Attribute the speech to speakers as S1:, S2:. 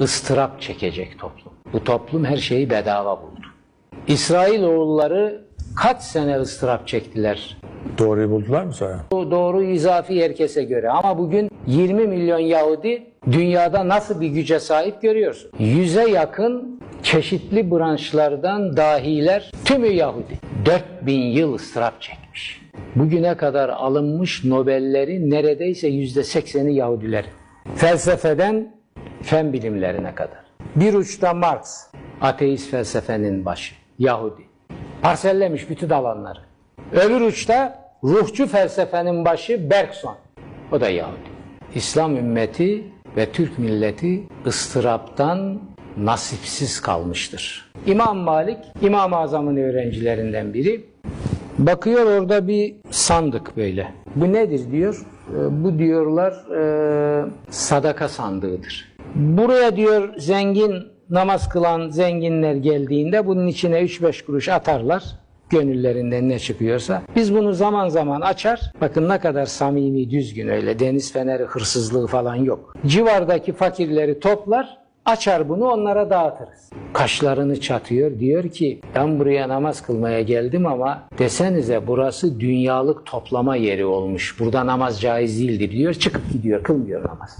S1: ıstırap çekecek toplum. Bu toplum her şeyi bedava buldu. İsrailoğulları kaç sene ıstırap çektiler
S2: Doğruyu buldular mı sonra?
S1: Bu doğru izafi herkese göre. Ama bugün 20 milyon Yahudi dünyada nasıl bir güce sahip görüyorsun. Yüze yakın çeşitli branşlardan dahiler tümü Yahudi. 4000 yıl ıstırap çekmiş. Bugüne kadar alınmış Nobelleri neredeyse yüzde sekseni Yahudiler. Felsefeden fen bilimlerine kadar. Bir uçta Marx, ateist felsefenin başı, Yahudi. Parsellemiş bütün alanları. Öbür uçta ruhçu felsefenin başı Bergson. O da Yahudi. İslam ümmeti ve Türk milleti ıstıraptan nasipsiz kalmıştır. İmam Malik, İmam-ı Azam'ın öğrencilerinden biri. Bakıyor orada bir sandık böyle. Bu nedir diyor. "E, Bu diyorlar e, sadaka sandığıdır. Buraya diyor zengin namaz kılan zenginler geldiğinde bunun içine 3-5 kuruş atarlar gönüllerinden ne çıkıyorsa. Biz bunu zaman zaman açar. Bakın ne kadar samimi, düzgün öyle. Deniz feneri, hırsızlığı falan yok. Civardaki fakirleri toplar, açar bunu onlara dağıtırız. Kaşlarını çatıyor. Diyor ki ben buraya namaz kılmaya geldim ama desenize burası dünyalık toplama yeri olmuş. Burada namaz caiz değildir diyor. Çıkıp gidiyor. Kılmıyor namaz.